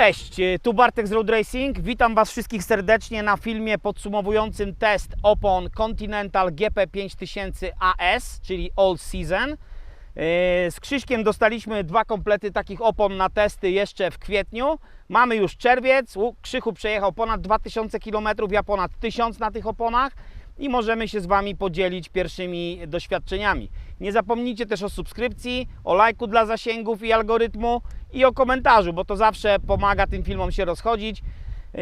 Cześć, e, tu Bartek z Road Racing. Witam Was wszystkich serdecznie na filmie podsumowującym test opon Continental GP5000 AS, czyli All Season. E, Z Krzyśkiem dostaliśmy dwa komplety takich opon na testy jeszcze w kwietniu. Mamy już czerwiec. Krzychu przejechał ponad 2000 km, ja ponad 1000 na tych oponach i możemy się z Wami podzielić pierwszymi doświadczeniami. Nie zapomnijcie też o subskrypcji, o lajku dla zasięgów i algorytmu i o komentarzu, bo to zawsze pomaga tym filmom się rozchodzić. Yy,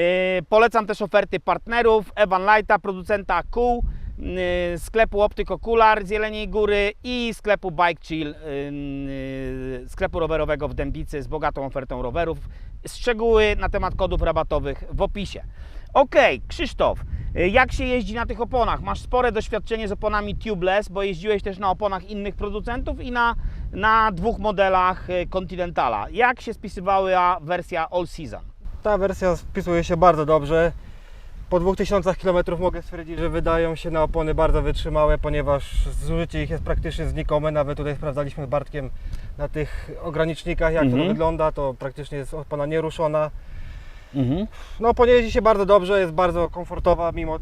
polecam też oferty partnerów, Evan Lighta, producenta kół, yy, sklepu Optyk Okular z Jeleniej Góry i sklepu Bike Chill, yy, sklepu rowerowego w Dębicy z bogatą ofertą rowerów. Szczegóły na temat kodów rabatowych w opisie. Ok, Krzysztof, y, jak się jeździ na tych oponach? Masz spore doświadczenie z oponami tubeless, bo jeździłeś też na oponach innych producentów i na, na dwóch modelach y, Continentala. Jak się spisywała wersja All Season? Ta wersja spisuje się bardzo dobrze. Po 2000 km mogę stwierdzić, że wydają się na opony bardzo wytrzymałe, ponieważ zużycie ich jest praktycznie znikome. Nawet tutaj sprawdzaliśmy z Bartkiem na tych ogranicznikach, jak Mhm. to wygląda, to praktycznie jest opona nieruszona. Mhm. No, jeździ się bardzo dobrze, jest bardzo komfortowa, mimo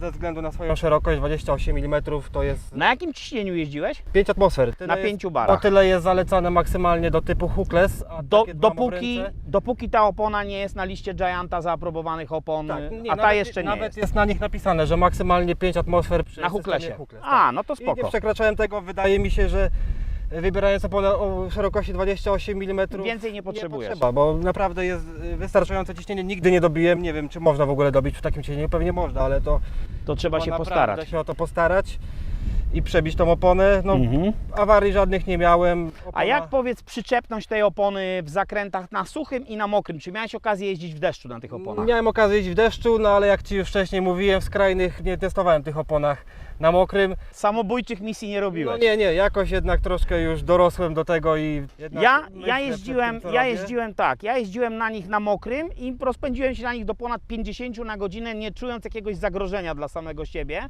ze względu na swoją szerokość 28 mm to jest Na jakim ciśnieniu jeździłeś? 5 atmosfer. Tyle Na jest- pięciu barach. O tyle jest zalecane maksymalnie do typu hookless, a Do, takie dwa dopóki, dopóki ta opona nie jest na liście Gianta zaaprobowanych opon, Tak, nie, a ta nawet- jeszcze nie Nawet jest. na nich napisane, że maksymalnie 5 atmosfer przy Na systemie hooklesie. hookless, tak. A, no to I nie spoko. przekraczałem tego, wydaje mi się, że wybierając oponę o szerokości 28 mm Więcej nie potrzebujesz. potrzeba, bo naprawdę jest y, wystarczające ciśnienie. Nigdy nie dobiłem, nie wiem czy można w ogóle dobić w takim ciśnieniu, pewnie można, ale to To trzeba się postarać. się o to postarać i przebić tą oponę. No, Mhm. awarii żadnych nie miałem. A Opona- jak powiedz przyczepność tej opony w zakrętach na suchym i na mokrym? Czy miałeś okazję jeździć w deszczu na tych oponach? Miałem okazję jeździć w deszczu, no ale jak Ci już wcześniej mówiłem, w skrajnych nie testowałem tych oponach na mokrym. Samobójczych misji nie No robiłeś. nie, nie, jakoś jednak troszkę już dorosłem do tego i Ja, ja jeździłem, tym, ja jeździłem tak, ja jeździłem na nich na mokrym i rozpędziłem się na nich do ponad 50 na godzinę, nie czując jakiegoś zagrożenia dla samego siebie.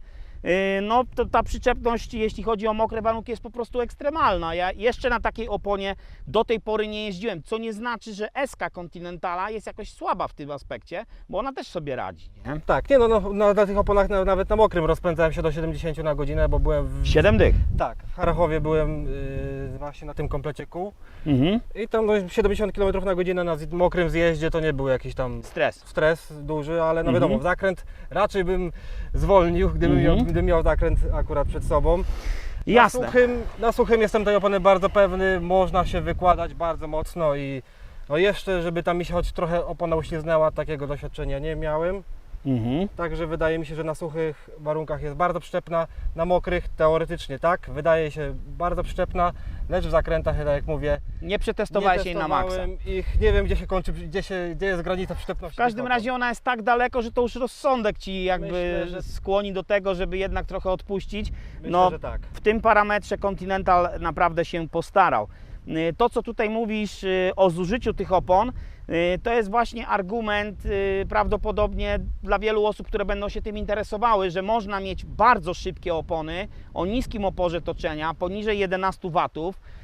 Yy, No, to ta przyczepność, jeśli chodzi o mokre warunki, jest po prostu ekstremalna. Ja jeszcze na takiej oponie do tej pory nie jeździłem, co nie znaczy, że SK Continentala jest jakoś słaba w tym aspekcie, bo ona też sobie radzi. Nie? Tak, nie no, no na, na tych oponach na, nawet na mokrym rozpędzałem się do 70 na godzinę, bo byłem w, 7 dych. tak, w Harachowie byłem yy, właśnie na tym komplecie kół Mhm. i tam no, 70 km na godzinę na mokrym zjeździe to nie był jakiś tam Stres. stres duży, ale no Mhm. wiadomo, w zakręt raczej bym zwolnił, gdybym, Mhm. miał, gdybym miał zakręt akurat przed sobą. Jasne. Na suchym, na suchym jestem tej opony bardzo pewny, można się wykładać bardzo mocno i no jeszcze, żeby tam mi się choć trochę opona uśliznęła, takiego doświadczenia nie miałem. Mhm. Także wydaje mi się, że na suchych warunkach jest bardzo przyczepna, na mokrych teoretycznie tak, wydaje się bardzo przyczepna, lecz w zakrętach, tak jak mówię, Nie przetestowałeś jej na maksa. testowałem ich, nie wiem gdzie się kończy, gdzie, się, gdzie jest granica przyczepności. W każdym tych razie ona jest tak daleko, że to już rozsądek ci jakby Myślę, że- skłoni do tego, żeby jednak trochę odpuścić. Myślę, no, że tak. w tym parametrze Continental naprawdę się postarał. Y, To, co tutaj mówisz y, o zużyciu tych opon, to jest właśnie argument y, prawdopodobnie dla wielu osób, które będą się tym interesowały, że można mieć bardzo szybkie opony o niskim oporze toczenia, poniżej 11 watów, y,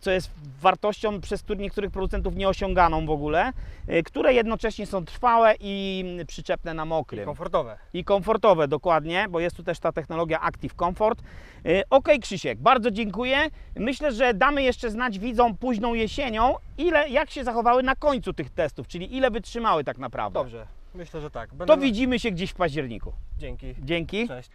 co jest wartością przez który niektórych producentów nieosiąganą w ogóle, y, które jednocześnie są trwałe i przyczepne na I mokrym. komfortowe. I komfortowe, dokładnie, bo jest tu też ta technologia Active Comfort. Yy, Ok, Krzysiek, bardzo dziękuję. Myślę, że damy jeszcze znać widzom późną jesienią, ile, jak się zachowały na końcu tych testów, czyli ile wytrzymały tak naprawdę. Dobrze, myślę, że tak. Będę To widzimy się gdzieś w październiku. Dzięki. Dzięki. Cześć.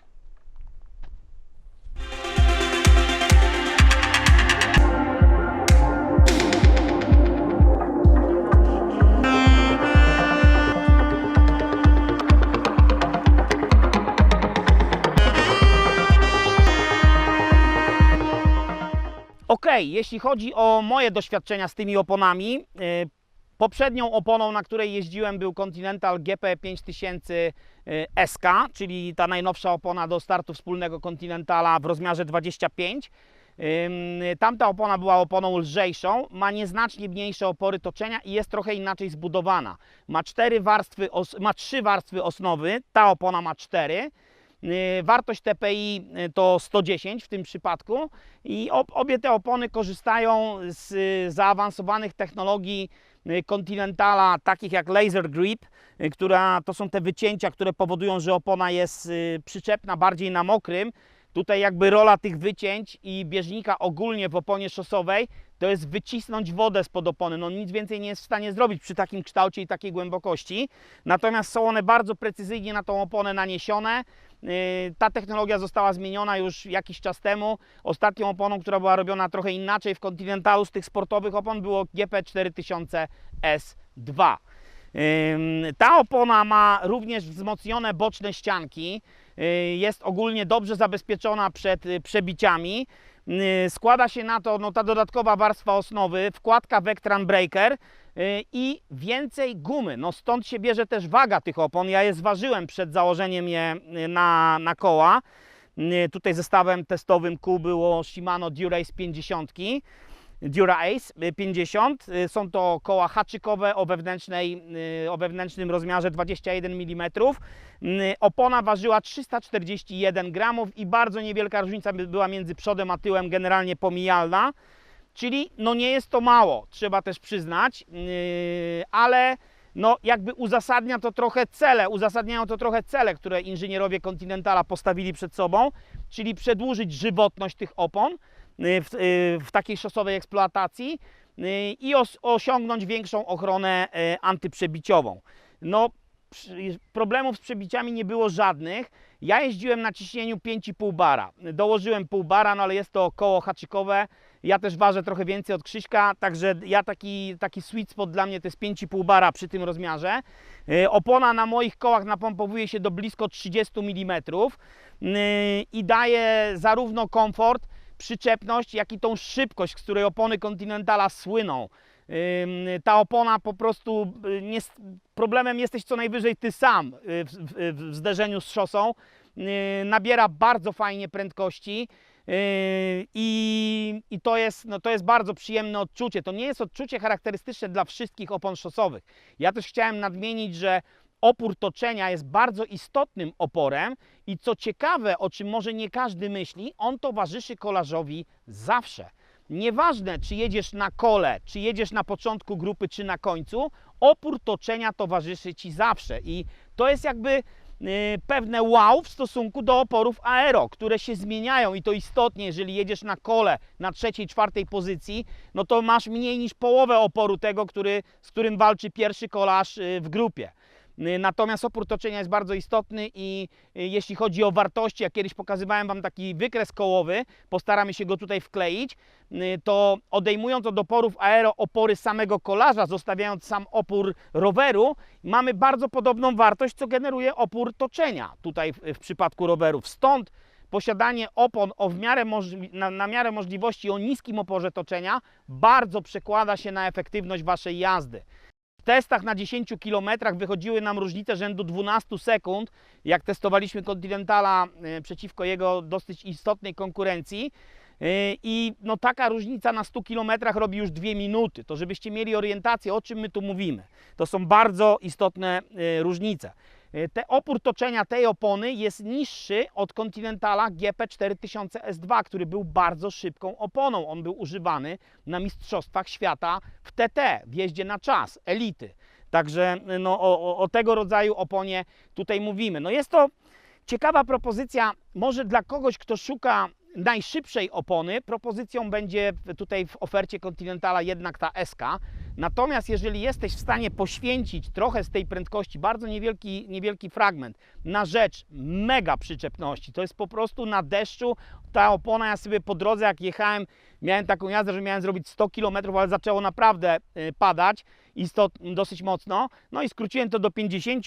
Ok, jeśli chodzi o moje doświadczenia z tymi oponami, yy, poprzednią oponą, na której jeździłem był Continental GP5000 yy, SK, czyli ta najnowsza opona do startu wspólnego Continentala w rozmiarze 25. Ym, Tamta opona była oponą lżejszą, ma nieznacznie mniejsze opory toczenia i jest trochę inaczej zbudowana. Ma, cztery warstwy ma trzy warstwy osnowy, ta opona ma cztery. Y, Wartość TPI y, to 110 w tym przypadku i ob, obie te opony korzystają z y, zaawansowanych technologii Continentala, takich jak Laser Grip, która to są te wycięcia, które powodują, że opona jest przyczepna bardziej na mokrym. Tutaj jakby rola tych wycięć i bieżnika ogólnie w oponie szosowej to jest wycisnąć wodę spod opony. No nic więcej nie jest w stanie zrobić przy takim kształcie i takiej głębokości. Natomiast są one bardzo precyzyjnie na tą oponę naniesione. Yy, Ta technologia została zmieniona już jakiś czas temu. Ostatnią oponą, która była robiona trochę inaczej w Continentalu z tych sportowych opon było GP4000S2. Ym, Ta opona ma również wzmocnione boczne ścianki. Yy, Jest ogólnie dobrze zabezpieczona przed y, przebiciami. Yy, Składa się na to no, ta dodatkowa warstwa osnowy, wkładka Vectran Breaker yy, i więcej gumy. No, stąd się bierze też waga tych opon. Ja je zważyłem przed założeniem je yy, na, na koła. Tutaj zestawem testowym kół było Shimano Durace 50. Dura Ace y, 50. Y, Są to koła haczykowe o, wewnętrznej, y, o wewnętrznym rozmiarze 21 mm. Opona ważyła 341 gramów i bardzo niewielka różnica by- była między przodem a tyłem, generalnie pomijalna. Czyli no nie jest to mało, trzeba też przyznać, ale no jakby uzasadnia to trochę cele, uzasadniają to trochę cele, które inżynierowie Continentala postawili przed sobą, czyli przedłużyć żywotność tych opon w, yy, w takiej szosowej eksploatacji yy, i os, osiągnąć większą ochronę antyprzebiciową. No problemów z przebiciami nie było żadnych. Ja jeździłem na ciśnieniu 5,5 bara. Dołożyłem pół bara, no ale jest to koło haczykowe. Ja też ważę trochę więcej od Krzyśka, także ja taki, taki sweet spot dla mnie to jest 5,5 bara przy tym rozmiarze. Opona na moich kołach napompowuje się do blisko 30 mm i daje zarówno komfort, przyczepność, jak i tą szybkość, z której opony Continentala słyną. Ta opona po prostu y, nie, problemem jesteś co najwyżej ty sam y, w, w, w zderzeniu z szosą. Y, Nabiera bardzo fajnie prędkości. I, i to, jest, no to jest bardzo przyjemne odczucie. To nie jest odczucie charakterystyczne dla wszystkich opon szosowych. Ja też chciałem nadmienić, że opór toczenia jest bardzo istotnym oporem i co ciekawe, o czym może nie każdy myśli, on towarzyszy kolarzowi zawsze. Nieważne, czy jedziesz na kole, czy jedziesz na początku grupy, czy na końcu, opór toczenia towarzyszy Ci zawsze. I to jest jakby y, pewne wow w stosunku do oporów aero, które się zmieniają i to istotnie, jeżeli jedziesz na kole na trzeciej, czwartej pozycji, no to masz mniej niż połowę oporu tego, który, z którym walczy pierwszy kolarz y, w grupie. Y, Natomiast opór toczenia jest bardzo istotny i y, jeśli chodzi o wartości, jak kiedyś pokazywałem Wam taki wykres kołowy, postaramy się go tutaj wkleić, y, to odejmując od oporów aero opory samego kolarza, zostawiając sam opór roweru, mamy bardzo podobną wartość, co generuje opór toczenia tutaj w, przypadku rowerów. Stąd posiadanie opon o w miarę na, na miarę możliwości o niskim oporze toczenia bardzo przekłada się na efektywność Waszej jazdy. W testach na 10 km wychodziły nam różnice rzędu 12 sekund, jak testowaliśmy Continentala e, przeciwko jego dosyć istotnej konkurencji. E, I no, taka różnica na 100 km robi już 2 minuty. To żebyście mieli orientację, o czym my tu mówimy. To są bardzo istotne e, różnice. E, Te opór toczenia tej opony jest niższy od Continentala GP4000S2, który był bardzo szybką oponą. On był używany na Mistrzostwach Świata w TT, w jeździe na czas, elity. Także no, o, o, tego rodzaju oponie tutaj mówimy. No jest to ciekawa propozycja, może dla kogoś, kto szuka najszybszej opony, propozycją będzie tutaj w ofercie Continentala jednak ta SK. Natomiast jeżeli jesteś w stanie poświęcić trochę z tej prędkości, bardzo niewielki, niewielki fragment, na rzecz mega przyczepności, to jest po prostu na deszczu, ta opona, ja sobie po drodze jak jechałem, miałem taką jazdę, że miałem zrobić 100 km, ale zaczęło naprawdę y, padać i sto, dosyć mocno, no i skróciłem to do 50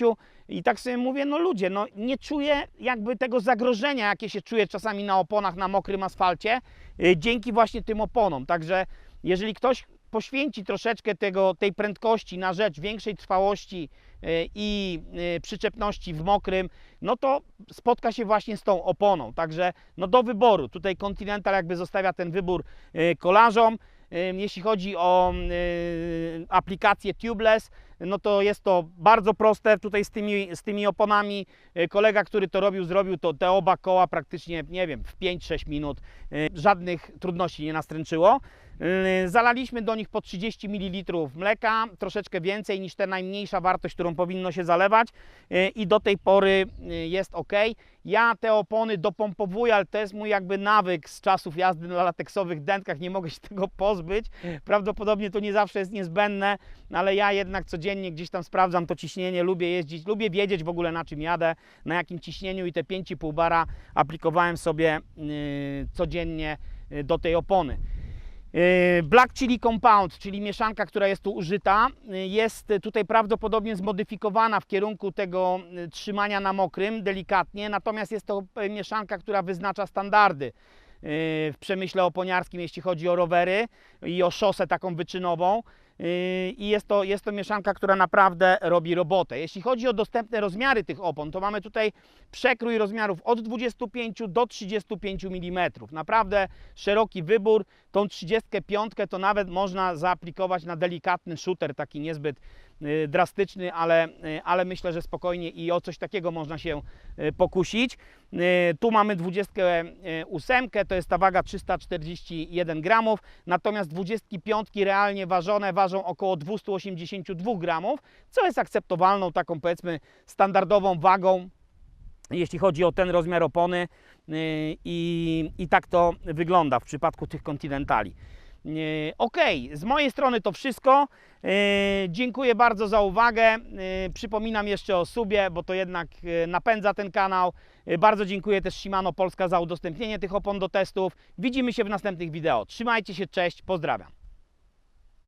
i tak sobie mówię, no ludzie, no nie czuję jakby tego zagrożenia, jakie się czuje czasami na oponach na mokrym asfalcie, y, dzięki właśnie tym oponom, także jeżeli ktoś poświęci troszeczkę tego, tej prędkości na rzecz większej trwałości y, i y, przyczepności w mokrym, no to spotka się właśnie z tą oponą. Także no do wyboru. Tutaj Continental jakby zostawia ten wybór y, kolarzom. Jeśli chodzi o aplikację tubeless, no to jest to bardzo proste tutaj z tymi, z tymi oponami. Y, Kolega, który to robił, zrobił to te oba koła praktycznie, nie wiem, w 5-6 minut. Y, Żadnych trudności nie nastręczyło. Y, Zalaliśmy do nich po 30 ml mleka, troszeczkę więcej niż ta najmniejsza wartość, którą powinno się zalewać i do tej pory jest ok. Ja te opony dopompowuję, ale to jest mój jakby nawyk z czasów jazdy na lateksowych dętkach, nie mogę się tego pozbyć. Prawdopodobnie to nie zawsze jest niezbędne, ale ja jednak codziennie gdzieś tam sprawdzam to ciśnienie, lubię jeździć, lubię wiedzieć w ogóle na czym jadę, na jakim ciśnieniu i te 5,5 bara aplikowałem sobie y, codziennie y, do tej opony. Yy, Black Chili Compound, czyli mieszanka, która jest tu użyta, jest tutaj prawdopodobnie zmodyfikowana w kierunku tego trzymania na mokrym, delikatnie, natomiast jest to mieszanka, która wyznacza standardy w przemyśle oponiarskim, jeśli chodzi o rowery i o szosę taką wyczynową. Yy, I jest to, jest to mieszanka, która naprawdę robi robotę. Jeśli chodzi o dostępne rozmiary tych opon, to mamy tutaj przekrój rozmiarów od 25 do 35 mm. Naprawdę szeroki wybór. Tą 35 to nawet można zaaplikować na delikatny shooter, taki niezbyt drastyczny, ale, y, ale myślę, że spokojnie i o coś takiego można się y, pokusić. Y, Tu mamy 28, to jest ta waga 341 gramów, natomiast 25 realnie ważone ważą około 282 gramów, co jest akceptowalną taką powiedzmy standardową wagą jeśli chodzi o ten rozmiar opony i, i tak to wygląda w przypadku tych kontynentali. Yy, Ok, z mojej strony to wszystko. Yy, Dziękuję bardzo za uwagę. Yy, Przypominam jeszcze o subie, bo to jednak napędza ten kanał. Bardzo dziękuję też Shimano Polska za udostępnienie tych opon do testów. Widzimy się w następnych wideo. Trzymajcie się, cześć, pozdrawiam.